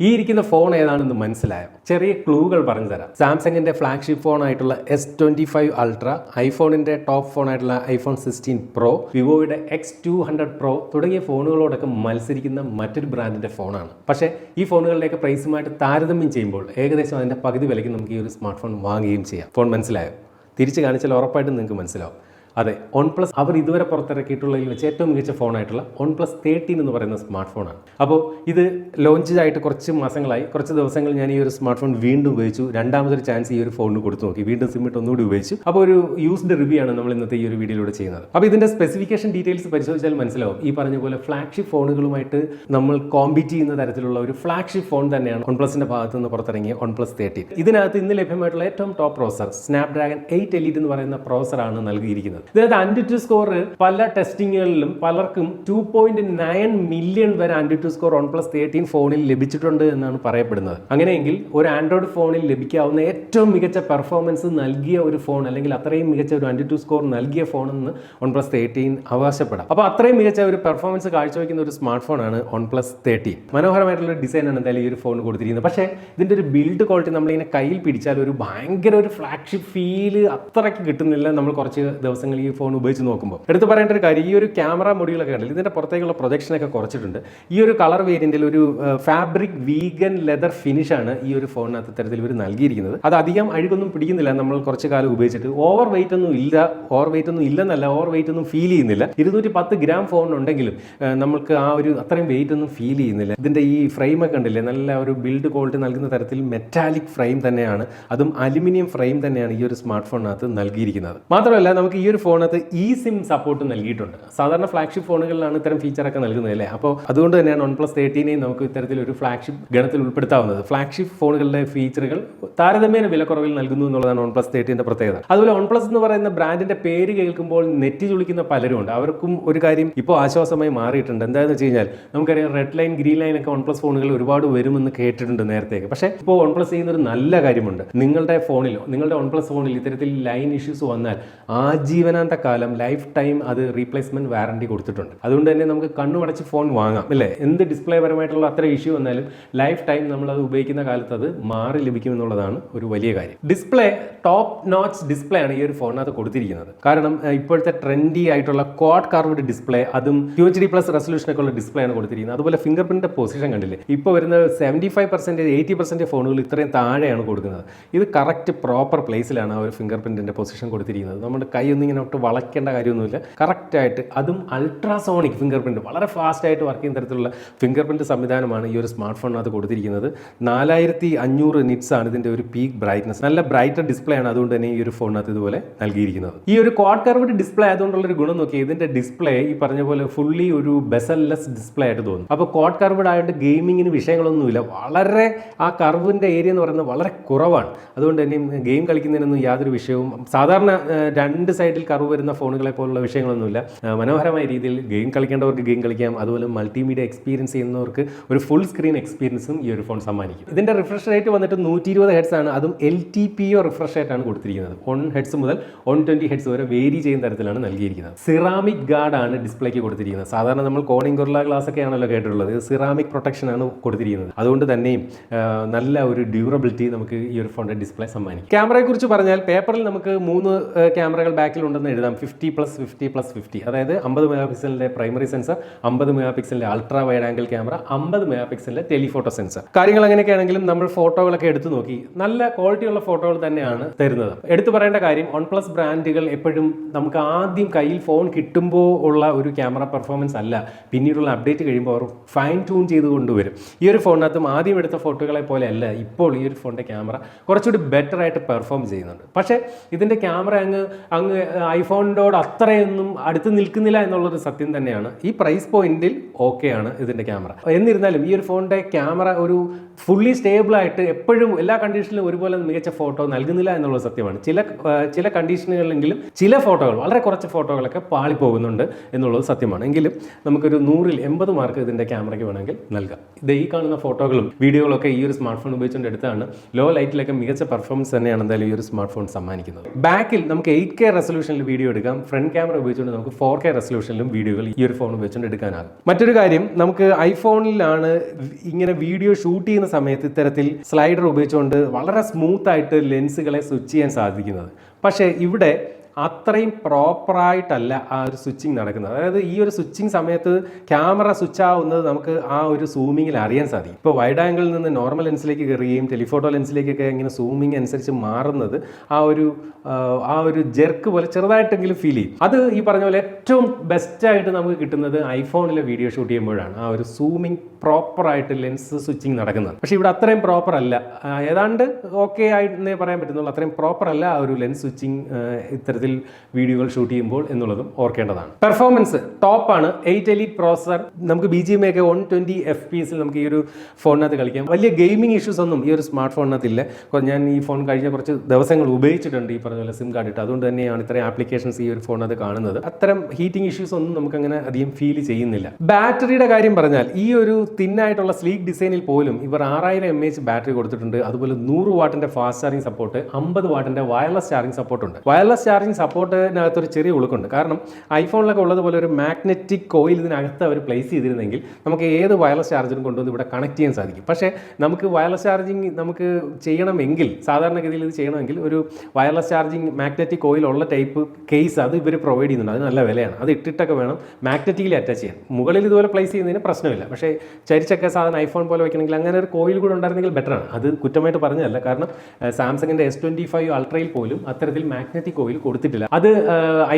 ഈ ഇരിക്കുന്ന ഫോൺ ഏതാണെന്ന് മനസ്സിലായോ? ചെറിയ ക്ലൂകൾ പറഞ്ഞു തരാം. സാംസങ്ങിന്റെ ഫ്ലാഗ്ഷിപ്പ് ഫോൺ ആയിട്ടുള്ള എസ് ട്വന്റി ഫൈവ് അൾട്ര ഐഫോണിന്റെ ടോപ്പ് ഫോൺ ആയിട്ടുള്ള ഐഫോൺ സിക്സ്റ്റീൻ പ്രോ വിവോയുടെ എക്സ് ടു ഹൺഡ്രഡ് പ്രോ തുടങ്ങിയ ഫോണുകളോടൊക്കെ മത്സരിക്കുന്ന മറ്റൊരു ബ്രാൻഡിന്റെ ഫോണാണ് പക്ഷേ ഈ ഫോണുകളുടെയൊക്കെ പ്രൈസുമായിട്ട് താരതമ്യം ചെയ്യുമ്പോൾ ഏകദേശം അതിന്റെ പകുതി വിലയ്ക്ക് നമുക്ക് ഈ ഒരു സ്മാർട്ട് ഫോൺ വാങ്ങുകയും ചെയ്യാം. ഫോൺ മനസ്സിലായോ? തിരിച്ചു കാണിച്ചാൽ ഉറപ്പായിട്ടും നിങ്ങൾക്ക് മനസ്സിലാവും. അതെ വൺ പ്ലസ് അവർ ഇതുവരെ പുറത്തിറക്കിയിട്ടുള്ളതിൽ വെച്ച് ഏറ്റവും മികച്ച ഫോണായിട്ടുള്ള വൺ പ്ലസ് തേർട്ടീൻ എന്ന് പറയുന്ന സ്മാർട്ട് ഫോണാണ് അപ്പോൾ ഇത് ലോഞ്ച് ആയിട്ട് കുറച്ച് മാസങ്ങളായി. കുറച്ച് ദിവസങ്ങൾ ഞാൻ ഈ ഒരു സ്മാർട്ട് ഫോൺ വീണ്ടും ഉപയോഗിച്ചു. രണ്ടാമതൊരു ചാൻസ് ഈ ഒരു ഫോണിന് കൊടുത്തു നോക്കി. വീണ്ടും സിമ്മിട്ട് ഒന്നുകൂടി ഉപയോഗിച്ചു. അപ്പോൾ ഒരു യൂസ്ഡ് റിവ്യൂ ആണ് നമ്മൾ ഇന്നത്തെ ഈ ഒരു വീഡിയോയിലൂടെ ചെയ്യുന്നത്. അപ്പോൾ ഇതിന്റെ സ്പെസിഫിക്കേഷൻ ഡീറ്റെയിൽസ് പരിശോധിച്ചാൽ മനസ്സിലാവും. ഈ പറഞ്ഞ പോലെ ഫ്ലാഗ്ഷിപ്പ് ഫോണുകളുമായിട്ട് നമ്മൾ കോമ്പീറ്റ് ചെയ്യുന്ന തരത്തിലുള്ള ഒരു ഫ്ലാഗ്ഷിപ്പ് ഫോൺ തന്നെയാണ് വൺ പ്ലസിന്റെ ഭാഗത്ത് നിന്ന് പുറത്തിറങ്ങിയ വൺ പ്ലസ് തേർട്ടീൻ ഇതിനകത്ത് ഇന്ന് ലഭ്യമായിട്ടുള്ള ഏറ്റവും top processor Snapdragon eight elite എന്ന് പറയുന്ന പ്രോസറാണ് നൽകിയിരിക്കുന്നത്. ഇതിനകത്ത് ആന്റി സ്കോർ പല ടെസ്റ്റിങ്ങുകളിലും പലർക്കും ടു പോയിന്റ് നയൻ മില്യൺ വരെ AnTuTu score OnePlus thirteen ഫോണിൽ ലഭിച്ചിട്ടുണ്ട് എന്നാണ് പറയപ്പെടുന്നത്. അങ്ങനെയെങ്കിൽ ഒരു ആൻഡ്രോയിഡ് ഫോണിൽ ലഭിക്കാവുന്ന ഏറ്റവും മികച്ച പെർഫോമൻസ് നൽകിയ ഒരു ഫോൺ അല്ലെങ്കിൽ അത്രയും മികച്ച ഒരു ആന്റി സ്കോർ നൽകിയ ഫോൺ എന്ന് വൺ പ്ലസ് തേർട്ടീൻ അവകാശപ്പെടാം. അപ്പോൾ അത്രയും മികച്ച ഒരു പെർഫോമൻസ് കാഴ്ചവെക്കുന്ന ഒരു സ്മാർട്ട് ഫോണാണ് വൺ പ്ലസ് തേർട്ടീൻ മനോഹരമായിട്ടുള്ള ഡിസൈനാണ് എന്തായാലും ഈ ഒരു ഫോൺ കൊടുത്തിരിക്കുന്നത്. പക്ഷേ ഇതിന്റെ ഒരു ബിൽഡ് ക്വാളിറ്റി നമ്മളിങ്ങനെ കയ്യിൽ പിടിച്ചാൽ ഒരു ഭയങ്കര ഒരു ഫ്ലാഗ്ഷിപ്പ് ഫീൽ അത്രയ്ക്ക് കിട്ടുന്നില്ല നമ്മൾ കുറച്ച് ദിവസങ്ങൾ ഈ ഫോൺ ഉപയോഗിച്ച് നോക്കുമ്പോൾ. എടുത്ത് പറയേണ്ട ഒരു കാര്യം ഈ ഒരു ക്യാമറ മൊഡ്യൂളൊക്കെ കണ്ടില്ല ഇതിന്റെ പുറത്തേക്കുള്ള പ്രൊജക്ഷനൊക്കെ കുറച്ചിട്ടുണ്ട്. ഈ ഒരു കളർ വേരിയന്റിൽ ഒരു ഫാബ്രിക് വീഗൻ ലെതർ ഫിനിഷാണ് ഈ ഒരു ഫോണിനകത്ത് തരത്തിൽ ഇവർ നൽകിയിരിക്കുന്നത്. അത് അധികം അഴുകൊന്നും പിടിക്കുന്നില്ല. നമ്മൾ കുറച്ച് കാലം ഉപയോഗിച്ചിട്ട് ഓവർ വെയിറ്റ് ഒന്നും ഇല്ല ഓവർ വെയിറ്റ് ഒന്നും ഇല്ലെന്നല്ല ഓവർ വെയിറ്റ് ഒന്നും ഫീൽ ചെയ്യുന്നില്ല. ഇരുന്നൂറ്റി പത്ത് ഗ്രാം ഉണ്ടെങ്കിലും നമുക്ക് ആ ഒരു അത്രയും വെയിറ്റ് ഒന്നും ഫീൽ ചെയ്യുന്നില്ല. ഇതിന്റെ ഈ ഫ്രെയിം ഒക്കെ ഉണ്ടല്ലേ നല്ല ഒരു ബിൽഡ് ക്വാളിറ്റി നൽകുന്ന തരത്തിൽ മെറ്റാലിക് ഫ്രെയിം തന്നെയാണ്. അതും അലുമിനിയം ഫ്രെയിം തന്നെയാണ് ഈ ഒരു സ്മാർട്ട് ഫോണിനകത്ത് നൽകിയിരിക്കുന്നത്. മാത്രമല്ല നമുക്ക് ഈ ഒരു ഫോണിനകത്ത് ഇ സിം സപ്പോർട്ട് നൽകിയിട്ടുണ്ട്. സാധാരണ ഫ്ലാഗ്ഷിപ്പ് ഫോണുകളിലാണ് ഇത്തരം ഫീച്ചറൊക്കെ നൽകുന്നത് അല്ലേ? അപ്പോൾ അതുകൊണ്ട് തന്നെയാണ് വൺ പ്ലസ് തേർട്ടീനെയും നമുക്ക് ഇത്തരത്തിൽ ഒരു ഫ്ലാഗ്ഷിപ്പ് ഗണത്തിൽ ഉൾപ്പെടുത്താവുന്നത്. ഫ്ലാഗ്ഷിപ്പ് ഫോണുകളുടെ ഫീച്ചറുകൾ താരതമ്യേന വിലക്കുറവിൽ നൽകുന്നു എന്നുള്ളതാണ് വൺ പ്ലസ് തേർട്ടീന്റെ പ്രത്യേകത. അതുപോലെ വൺ പ്ലസ് എന്ന് പറയുന്ന ബ്രാൻഡിന്റെ പേര് കേൾക്കുമ്പോൾ നെറ്റി ചുളിക്കുന്ന പലരുമുണ്ട് അവർക്കും ഒരു കാര്യം ഇപ്പോൾ ആശ്വാസമായി മാറിയിട്ടുണ്ട്. എന്താണെന്ന് വെച്ച് കഴിഞ്ഞാൽ നമുക്കറിയാം റെഡ് ലൈൻ ഗ്രീൻ ലൈൻ ഒക്കെ വൺ പ്ലസ് ഫോണുകൾ ഒരുപാട് വരുമെന്ന് കേട്ടിട്ടുണ്ട് നേരത്തേക്ക്. പക്ഷേ ഇപ്പോൾ വൺ പ്ലസ് ചെയ്യുന്ന ഒരു നല്ല കാര്യമുണ്ട്. നിങ്ങളുടെ ഫോണിലോ നിങ്ങളുടെ വൺ പ്ലസ് ഫോണിൽ ഇത്തരത്തിൽ ലൈൻ ഇഷ്യൂസ് വന്നാൽ ആജീവനാന്ത കാലം ലൈഫ് ടൈം അത് റീപ്ലേസ്മെന്റ് വാറണ്ടി കൊടുത്തിട്ടുണ്ട്. അതുകൊണ്ട് തന്നെ നമുക്ക് കണ്ണുമടച്ച് ഫോൺ വാങ്ങാം അല്ലേ? എന്ത് ഡിസ്പ്ലേ പരമായിട്ടുള്ള അത്ര ഇഷ്യൂ വന്നാലും ലൈഫ് ടൈം നമ്മൾ അത് ഉപയോഗിക്കുന്ന കാലത്ത് അത് മാറി ലഭിക്കും എന്നുള്ളതാണ് ഒരു വലിയ കാര്യം. ഡിസ്പ്ലേ ടോപ്പ് നോച്ച് ഡിസ്പ്ലേ ആണ് ഈ ഒരു ഫോണിനകത്ത് കൊടുത്തിരിക്കുന്നത്. കാരണം ഇപ്പോഴത്തെ ട്രെൻഡി ആയിട്ടുള്ള ക്വാഡ് കാർവ്ഡ് ഡിസ്പ്ലേ അതും two H D plus resolution ഒക്കെ ഉള്ള ഡിസ്പ്ലേ ആണ് കൊടുത്തിരിക്കുന്നത്. അതുപോലെ ഫിംഗർ പ്രിന്റ് പൊസിഷൻ കണ്ടില്ലേ? ഇപ്പോൾ വരുന്ന seventy five percentage eighty percentage ഫോണുകൾ ഇത്രയും താഴെയാണ് കൊടുക്കുന്നത്. ഇത് കറക്റ്റ് പ്രോപ്പർ പ്ലേസിലാണ് ആ ഒരു ഫിംഗർ പ്രിന്റിന്റെ പൊസിഷൻ കൊടുത്തിരിക്കുന്നത്. നമ്മുടെ കൈ ഒന്നും ഇങ്ങനെ ഒട്ട് വളയ്ക്കേണ്ട കാര്യമൊന്നുമില്ല. കറക്റ്റായിട്ട് അതും അൾട്രാസോണിക് ഫിംഗർ പ്രിന്റ് വളരെ ഫാസ്റ്റായിട്ട് വർക്ക് ചെയ്യുന്ന തരത്തിലുള്ള ഫിംഗർ പ്രിന്റ് സംവിധാനമാണ് ഈ ഒരു സ്മാർട്ട് ഫോണിനകത്ത് കൊടുത്തിരിക്കുന്നത്. നാലായിരത്തി അഞ്ഞൂറ് നിറ്റ്സ് ആണ് ഇതിന്റെ ഒരു പീക്ക് ബ്രൈറ്റ്നസ്. നല്ല ബ്രൈറ്റർ ഡിസ്പ്ലേ ആണ് അതുകൊണ്ട് തന്നെ ഈ ഒരു ഫോണിനകത്ത് ഇതുപോലെ നൽകിയിരിക്കുന്നത്. ഈ ഒരു ക്വാഡ് കർവ്ഡ് ഡിസ്പ്ലേ ആയതുകൊണ്ടുള്ള ഒരു ഗുണം നോക്കി ഇതിന്റെ ഡിസ്പ്ലേ ഈ പറഞ്ഞ പോലെ ഫുള്ളി ഒരു ബെസൽലെസ് ഡിസ്പ്ലേ ആയിട്ട് തോന്നും. അപ്പോൾ ക്വാഡ് കർവ്ഡ് ആയതുകൊണ്ട് ഗെയിമിങ്ങിന് വിഷയങ്ങളൊന്നുമില്ല. വളരെ ആ കർവിന്റെ ഏരിയ എന്ന് പറയുന്നത് വളരെ കുറവാണ്. അതുകൊണ്ട് തന്നെ ഗെയിം കളിക്കുന്നതിനൊന്നും യാതൊരു വിഷയവും സാധാരണ രണ്ട് സൈഡിൽ കർവ് വരുന്ന ഫോണുകളെ പോലുള്ള വിഷയങ്ങളൊന്നുമില്ല. മനോഹരമായ രീതിയിൽ ഗെയിം കളിക്കേണ്ടവർക്ക് ഗെയിം കളിക്കാം. അതുപോലെ മൾട്ടിമീഡിയ എക്സ്പീരിയൻസ് ചെയ്യുന്നവർക്ക് ഒരു ഫുൾ സ്ക്രീൻ എക്സ്പീരിയൻസും ഈ ഒരു ഫോൺ സമ്മാനിക്കും. ഇതിന്റെ റിഫ്രഷ് റേറ്റ് വന്നിട്ട് നൂറ്റി ഇരുപത് ഹെഡ്സ് ആണ്. അതും L T P O refresh rate ആണ് കൊടുത്തിരിക്കുന്നത്. വൺ ഹെഡ്സ് മുതൽ വൺ ട്വന്റി ഹെഡ്സ് വരെ വേരി ചെയ്യുന്ന തരത്തിലാണ് നൽകിയിരിക്കുന്നത്. സിറാമിക് ഗാർഡ് ആണ് ഡിസ്പ്ലേക്ക് കൊടുത്തിരിക്കുന്നത്. സാധാരണ നമ്മൾ കോണിംഗ് ഗൊറില്ല ഗ്ലാസ് ഒക്കെ ആണല്ലോ കേട്ടിട്ടുള്ളത് സിറാമിക് പ്രൊട്ടക്ഷൻ ആണ് കൊടുത്തിരിക്കുന്നത്. അതുകൊണ്ട് തന്നെയും നല്ല ഒരു ഡ്യൂറബിലിറ്റി നമുക്ക് ഈ ഒരു ഫോണിന്റെ ഡിസ്പ്ലേ സമ്മാനിക്കും. ക്യാമറയെ കുറിച്ച് പറഞ്ഞാൽ പേപ്പറിൽ നമുക്ക് മൂന്ന് ക്യാമറകൾ ബാക്കിൽ ഉണ്ടെന്ന് എഴുതാം. Fifty plus fifty plus fifty അതായത് അമ്പത് മെഗാ പിക്സലിന്റെ പ്രൈമറി സെൻസർ അമ്പത് മെഗാ പിക്സലിന്റെ അൾട്രാ വൈഡ് ആംഗിൾ ക്യാമറ അമ്പത് മെഗാ പിക്സലിന്റെ ടെലിഫോട്ടോ സെൻസർ കാര്യങ്ങൾ അങ്ങനെയൊക്കെ ആണെങ്കിലും നമ്മൾ ഫോട്ടോകളൊക്കെ എടുത്തു നോക്കി. നല്ല ക്വാളിറ്റിയുള്ള ഫോട്ടോകൾ തന്നെയാണ് തരുന്നത്. എടുത്തു പറയേണ്ട കാര്യം വൺ പ്ലസ് ബ്രാൻഡുകൾ എപ്പോഴും നമുക്ക് ആദ്യം കയ്യിൽ ഫോൺ കിട്ടുമ്പോൾ ഉള്ള ഒരു ക്യാമറ പെർഫോമൻസ് അല്ല. പിന്നീടുള്ള അപ്ഡേറ്റ് കഴിയുമ്പോൾ അവർ ഫൈൻ ട്യൂൺ ചെയ്ത് കൊണ്ടുവരും. ഈ ഒരു ഫോണിനകത്തും ആദ്യം എടുത്ത ഫോട്ടോകളെ പോലെ അല്ല ഇപ്പോൾ ഈ ഒരു ഫോണിന്റെ ക്യാമറ കുറച്ചുകൂടി ബെറ്റർ ആയിട്ട് പെർഫോം ചെയ്യുന്നുണ്ട്. പക്ഷേ ഇതിന്റെ ക്യാമറ അങ്ങ് അങ്ങ് ഐഫോണിനോട് അത്രയൊന്നും അടുത്ത് നിൽക്കുന്നില്ല എന്നുള്ളൊരു സത്യം തന്നെയാണ്. ഈ പ്രൈസ് പോയിന്റിൽ ഓക്കെയാണ് ഇതിന്റെ ക്യാമറ എന്നിരുന്നാലും ഈ ഒരു ഫോണിന്റെ ക്യാമറ ഒരു ഫുള്ളി സ്റ്റേബിൾ ആയിട്ട് എപ്പോഴും എല്ലാ കണ്ടീഷനിലും ഒരുപോലെ മികച്ച ഫോട്ടോ നൽകുന്നില്ല എന്നുള്ളത് സത്യമാണ്. ചില ചില കണ്ടീഷനുകളിലെങ്കിലും ചില ഫോട്ടോകൾ വളരെ കുറച്ച് ഫോട്ടോകളൊക്കെ പാളിപ്പോകുന്നുണ്ട് എന്നുള്ളത് സത്യമാണ്. എങ്കിലും നമുക്കൊരു നൂറിൽ എൺപത് മാർക്ക് ഇതിന്റെ ക്യാമറയ്ക്ക് വേണമെങ്കിൽ നൽകാം. ഇത് ഈ കാണുന്ന ഫോട്ടോകളും വീഡിയോകളൊക്കെ ഈ ഒരു സ്മാർട്ട് ഫോൺ ഉപയോഗിച്ചുകൊണ്ട് എടുത്താണ് ലോ ലൈറ്റിലൊക്കെ മികച്ച പെർഫോമൻസ് തന്നെയാണ് എന്തായാലും ഈ ഒരു സ്മാർട്ട് ഫോൺ സമ്മാനിക്കുന്നത്. ബാക്കിൽ നമുക്ക് എയ്റ്റ് കെ റെസൊല്യൂഷൻ റെസൊല്യൂഷനിൽ വീഡിയോ എടുക്കാം. ഫ്രണ്ട് ക്യാമറ ഉപയോഗിച്ചുകൊണ്ട് നമുക്ക് ഫോർ കെ റെസൊല്യൂഷനിലും വീഡിയോകൾ ഈ ഒരു ഫോൺ ഉപയോഗിച്ചുകൊണ്ട് എടുക്കാനാകും. മറ്റൊരു കാര്യം നമുക്ക് ഐഫോണിലാണ് ഇങ്ങനെ വീഡിയോ ഷൂട്ട് ചെയ്യുന്ന സമയത്ത് ഇത്തരത്തിൽ സ്ലൈഡർ ഉപയോഗിച്ചുകൊണ്ട് വളരെ സ്മൂത്ത് ആയിട്ട് ലെൻസുകളെ സ്വിച്ച് ചെയ്യാൻ സാധിക്കുന്നത്. പക്ഷേ ഇവിടെ അത്രയും പ്രോപ്പറായിട്ടല്ല ആ ഒരു സ്വിച്ചിങ് നടക്കുന്നത്. അതായത് ഈ ഒരു സ്വിച്ചിങ് സമയത്ത് ക്യാമറ സ്വിച്ച് ആവുന്നത് നമുക്ക് ആ ഒരു സൂമിങ്ങിൽ അറിയാൻ സാധിക്കും. ഇപ്പോൾ വൈഡ് ആംഗിളിൽ നിന്ന് നോർമൽ ലെൻസിലേക്ക് കയറുകയും ടെലിഫോട്ടോ ലെൻസിലേക്കൊക്കെ ഇങ്ങനെ സൂമിങ് അനുസരിച്ച് മാറുന്നത് ആ ഒരു ആ, ഒരു ജെർക്ക് പോലെ ചെറുതായിട്ടെങ്കിലും ഫീൽ ചെയ്യും. അത് ഈ പറഞ്ഞ പോലെ ഏറ്റവും ബെസ്റ്റായിട്ട് നമുക്ക് കിട്ടുന്നത് ഐഫോണിലെ വീഡിയോ ഷൂട്ട് ചെയ്യുമ്പോഴാണ് ആ ഒരു സൂമിങ് പ്രോപ്പറായിട്ട് ലെൻസ് സ്വിച്ചിങ് നടക്കുന്നത്. പക്ഷേ ഇവിടെ അത്രയും പ്രോപ്പർ അല്ല ഏതാണ്ട് ഓക്കെ ആയിട്ടെന്നേ പറയാൻ പറ്റുന്നുള്ളൂ അത്രയും പ്രോപ്പർ അല്ല ആ ഒരു ലെൻസ് സ്വിച്ചിങ് ഇത്തരത്തിൽ വീഡിയോകൾ ഷൂട്ട് ചെയ്യുമ്പോൾ എന്നുള്ളതും ഓർക്കേണ്ടതാണ്. പെർഫോമൻസ് ടോപ്പ് ആണ്. എയ്റ്റ് എലി പ്രോസർ നമുക്ക് ബി ജി എം ഒക്കെ വൺ ട്വന്റി എഫ് പി എസിൽ നമുക്ക് ഈ ഒരു ഫോണിനകത്ത് കളിക്കാം. വലിയ ഗെയിമിംഗ് ഇഷ്യൂസ് ഒന്നും ഈ ഒരു സ്മാർട്ട് ഫോണിനകത്ത് ഇല്ല ഞാൻ ഈ ഫോൺ കഴിഞ്ഞ കുറച്ച് ദിവസങ്ങൾ ഉപയോഗിച്ചിട്ടുണ്ട് ഈ പറഞ്ഞ പോലെ സിം കാർഡ് ഇട്ട്. അതുകൊണ്ട് തന്നെയാണ് ഇത്രയും ആപ്ലിക്കേഷൻസ് ഈ ഒരു ഫോണിനകത്ത് കാണുന്നത്. അത്തരം ഹീറ്റിംഗ് ഇഷ്യൂസ് ഒന്നും നമുക്ക് അങ്ങനെ അധികം ഫീൽ ചെയ്യുന്നില്ല. ബാറ്ററിയുടെ കാര്യം പറഞ്ഞാൽ ഈ ഒരു തിന്നായിട്ടുള്ള സ്ലീക്ക് ഡിസൈനിൽ പോലും ഇവർ ആറായിരം എം എച്ച് ബാറ്ററി കൊടുത്തിട്ടുണ്ട്. അതുപോലെ നൂറ് വാട്ടിന്റെ ഫാസ്റ്റ് ചാർജിംഗ് സപ്പോർട്ട് അമ്പത് വാട്ടിന്റെ വയർലെസ് ചാർജിംഗ് സപ്പോർട്ട് ഉണ്ട്. വയർലെസ് ചാർജിങ് സപ്പോർട്ടിനകത്ത് ഒരു ചെറിയ ഉളുക്കുണ്ട് കാരണം ഐഫോണിലൊക്കെ ഉള്ളതുപോലെ ഒരു മാഗ്നറ്റിക് കോയിൽ ഇതിനകത്ത് അവർ പ്ലേസ് ചെയ്തിരുന്നെങ്കിൽ നമുക്ക് ഏത് വയർലെസ് ചാർജറും കൊണ്ടുവന്ന് ഇവിടെ കണക്ട് ചെയ്യാൻ സാധിക്കും. പക്ഷേ നമുക്ക് വയർലെസ് ചാർജിങ് നമുക്ക് ചെയ്യണമെങ്കിൽ സാധാരണഗതിയിൽ ഇത് ചെയ്യണമെങ്കിൽ ഒരു വയർലെസ് ചാർജിങ് മാഗ്നറ്റിക് കോയിൽ ഉള്ള ടൈപ്പ് കേസ് അത് ഇവർ പ്രൊവൈഡ് ചെയ്യുന്നുണ്ട്. അത് നല്ല വിലയാണ്. അത് ഇട്ടിട്ടൊക്കെ വേണം മാഗ്നറ്റിക്കലി അറ്റാച്ച് ചെയ്യാൻ. മുകളിൽ ഇതുപോലെ പ്ലേസ് ചെയ്യുന്നതിന് പ്രശ്നമില്ല. പക്ഷേ ചരിച്ചൊക്കെ സാധാരണ ഐഫോൺ പോലെ വെക്കണമെങ്കിൽ അങ്ങനെ ഒരു കോയിൽ കൂടെ ഉണ്ടായിരുന്നെങ്കിൽ ബെറ്ററാണ് അത് കുറ്റമായിട്ട് പറഞ്ഞതല്ല. കാരണം സാംസങ്ങിന്റെ എസ് ട്വന്റി ഫൈവ് അൾട്രയിൽ പോലും അത്തരത്തിൽ മാഗ്നറ്റിക് കോയിൽ കൊടുത്തിട്ടില്ല അത്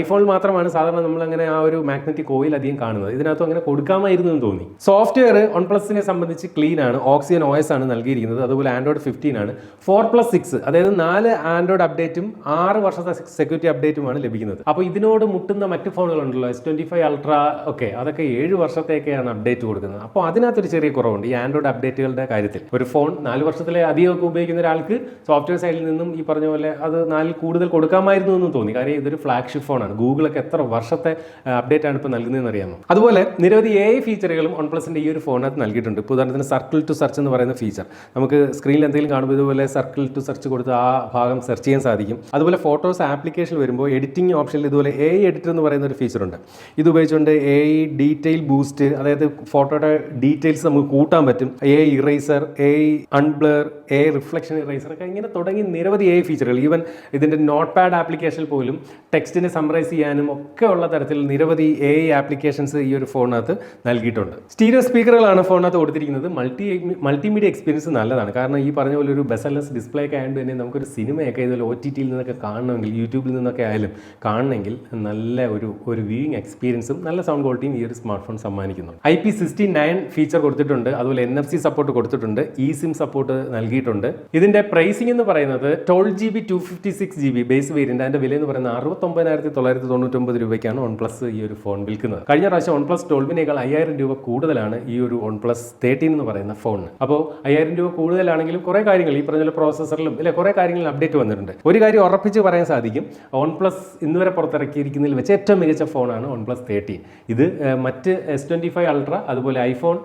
ഐഫോണിൽ മാത്രമാണ് സാധാരണ നമ്മൾ അങ്ങനെ ആ ഒരു മാഗ്നറ്റിക് കോയിൽ അധികം കാണുന്നത്. ഇതിനകത്ത് അങ്ങനെ കൊടുക്കാമായിരുന്നു എന്ന് തോന്നി. സോഫ്റ്റ്വെയർ വൺ പ്ലസിനെ സംബന്ധിച്ച് ക്ലീൻ ആണ്. ഓക്സിജൻ OS ആണ് നൽകിയിരിക്കുന്നത്. അതുപോലെ ആൻഡ്രോയിഡ് ഫിഫ്റ്റീൻ ആണ്. ഫോർ പ്ലസ് സിക്സ് അതായത് നാല് ആൻഡ്രോയിഡ് അപ്ഡേറ്റും ആറ് വർഷത്തെ സെക്യൂരിറ്റി അപ്ഡേറ്റുമാണ് ലഭിക്കുന്നത്. അപ്പോൾ ഇതിനോട് മുട്ടുന്ന മറ്റ് ഫോണുകളുണ്ടല്ലോ എസ് ട്വന്റി ഫൈവ് അൾട്ര ഒക്കെ. അതൊക്കെ ഏഴ് വർഷത്തേക്കാണ് അപ്ഡേറ്റ് കൊടുക്കുന്നത്. അപ്പോൾ അതിനകത്തൊരു ചെറിയ കുറവുണ്ട് ഈ ആൻഡ്രോയിഡ് അപ്ഡേറ്റുകളുടെ കാര്യത്തിൽ. ഒരു ഫോൺ നാല് വർഷത്തിലെ അധികമൊക്കെ ഉപയോഗിക്കുന്ന ഒരാൾക്ക് സോഫ്റ്റ്വെയർ സൈഡിൽ നിന്നും ഈ പറഞ്ഞ പോലെ അത് നാലിൽ കൂടുതൽ കൊടുക്കാമായിരുന്നു എന്ന് തോന്നി. കാര്യം ഇതൊരു ഫ്ലാഗ്ഷിപ്പ് ഫോണാണ് ഗൂഗിളൊക്കെ എത്ര വർഷത്തെ അപ്ഡേറ്റ് ആണ് ഇപ്പോൾ നൽകുന്നതെന്ന് അറിയാമോ? അതുപോലെ നിരവധി എ ഫീച്ചറുകളും വൺ പ്ലസിന്റെ ഈ ഒരു ഫോണിനകത്ത് നൽകിയിട്ടുണ്ട്. ഇപ്പോൾ ഉദാഹരണത്തിന് സർക്കിൾ ടു സെർച്ച് എന്ന് പറയുന്ന ഫീച്ചർ നമുക്ക് സ്ക്രീനിൽ എന്തെങ്കിലും കാണുമ്പോൾ ഇതുപോലെ സർക്കിൾ ടു സെർച്ച് കൊടുത്ത് ആ ഭാഗം സെർച്ച് ചെയ്യാൻ സാധിക്കും. അതുപോലെ ഫോട്ടോസ് ആപ്ലിക്കേഷൻ വരുമ്പോൾ എഡിറ്റിംഗ് ഓപ്ഷനിൽ ഇതുപോലെ എ എഡിറ്റർ എന്ന് പറയുന്ന ഒരു ഫീച്ചർ ഉണ്ട്. ഇത് ഉപയോഗിച്ചുകൊണ്ട് എ ഡീറ്റെയിൽ ബൂസ്റ്റ് അതായത് ഫോട്ടോയുടെ ഡീറ്റെയിൽസ് നമുക്ക് കൂട്ടാൻ പറ്റും. AI eraser AI unblur AI reflection eraser ഒക്കെ ഇങ്ങനെ തുടങ്ങി നിരവധി എ ഫീച്ചറുകൾ ഈവൻ ഇതിന്റെ നോട്ട് പാഡ് ആപ്ലിക്കേഷനിൽ പോലും ടെക്സ്റ്റിനെ സമറൈസ് ചെയ്യാനും ഒക്കെ ഉള്ള തരത്തിൽ നിരവധി എ ഐ ആപ്ലിക്കേഷൻസ് ഈ ഒരു ഫോണിനകത്ത് നൽകിയിട്ടുണ്ട്. സ്റ്റീരിയോ സ്പീക്കറുകളാണ് ഫോണിനകത്ത് കൊടുത്തിരിക്കുന്നത്. മൾട്ടി മൾട്ടിമീഡിയ എക്സ്പീരിയൻസ് നല്ലതാണ്. കാരണം ഈ പറഞ്ഞ പോലെ ഒരു ബെസലസ് ഡിസ്പ്ലേ ഒക്കെ ആയതുകൊണ്ട് തന്നെ നമുക്കൊരു സിനിമയൊക്കെ ഇതുപോലെ ഒ ടി ടിയിൽ നിന്നൊക്കെ കാണണമെങ്കിൽ യൂട്യൂബിൽ നിന്നൊക്കെ ആയാലും കാണണമെങ്കിൽ നല്ല ഒരു ഒരു വ്യൂയിങ് എക്സ്പീരിയൻസും നല്ല സൗണ്ട് ക്വാളിറ്റിയും ഈ ഒരു smart phone സമ്മാനിക്കുന്നുണ്ട്. I P sixty nine feature കൊടുത്തിട്ടുണ്ട്. അതുപോലെ എൻ എഫ് സി സപ്പോർട്ട് കൊടുത്തിട്ടുണ്ട്. ഇ സിം സപ്പോർട്ട് നൽകിയിട്ടുണ്ട്. ഇതിന്റെ പ്രൈസിംഗ് എന്ന് പറയുന്നത് twelve G B two fifty six G B base variant അതിന്റെ വില എന്ന് പറയുന്നത് അറുപത്തൊമ്പതിനായിരത്തി തൊള്ളായിരത്തി തൊണ്ണൂറ്റൊമ്പത് രൂപയ്ക്കാണ് വൺ പ്ലസ് ഈ ഒരു ഫോൺ വിൽക്കുന്നത്. കഴിഞ്ഞ പ്രാവശ്യം വൺ പ്ലസ് ട്വൽവിനേക്കാൾ അയ്യായിരം രൂപ കൂടുതലാണ് ഈ ഒരു വൺ പ്ലസ് തേർട്ടീൻ എന്ന് പറയുന്ന ഫോൺ അപ്പോൾ അയ്യായിരം രൂപ കൂടുതലാണെങ്കിലും കുറേ കാര്യങ്ങൾ ഈ പറഞ്ഞ പ്രോസസ്സറിലും ഇല്ല കുറേ കാര്യങ്ങളിൽ അപ്ഡേറ്റ് വന്നിട്ടുണ്ട്. ഒരു കാര്യം ഉറപ്പിച്ച് പറയാൻ സാധിക്കും വൺ പ്ലസ് ഇന്ന് വരെ പുറത്തിറക്കിയിരിക്കുന്നതിൽ വെച്ച് ഏറ്റവും മികച്ച ഫോണാണ് വൺ പ്ലസ് തേർട്ടീൻ ഇത് മറ്റ് എസ് ട്വന്റി ഫൈവ് അൾട്ര അതുപോലെ ഐഫോൺ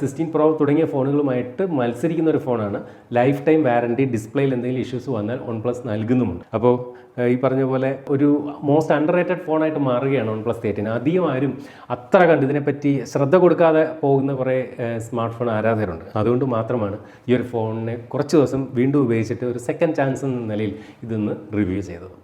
സിക്സ്റ്റീൻ പ്രോ തുടങ്ങിയ ഫോണുകളുമായിട്ട് മത്സരിക്കുന്ന ഒരു ഫോണാണ് ലൈഫ് ടൈം വാറണ്ടി ഡിസ്പ്ലേയിൽ എന്തെങ്കിലും ഇഷ്യൂസ് വന്നാൽ വൺ പ്ലസ് നൽകുന്നുമുണ്ട് അപ്പോൾ ഈ പറഞ്ഞ പോലെ ഒരു മോസ്റ്റ് അണ്ടർ റേറ്റഡ് ഫോണായിട്ട് മാറുകയാണ് വൺ പ്ലസ് തേർട്ടീൻ അധികം ആരും അത്ര കണ്ട് ഇതിനെപ്പറ്റി ശ്രദ്ധ കൊടുക്കാതെ പോകുന്ന കുറേ സ്മാർട്ട് ഫോൺ ആരാധകരുണ്ട്. അതുകൊണ്ട് മാത്രമാണ് ഈ ഒരു ഫോണിനെ കുറച്ച് ദിവസം വീണ്ടും ഉപയോഗിച്ചിട്ട് ഒരു സെക്കൻഡ് ചാൻസ് എന്ന നിലയിൽ ഇതൊന്ന് റിവ്യൂ ചെയ്തത്.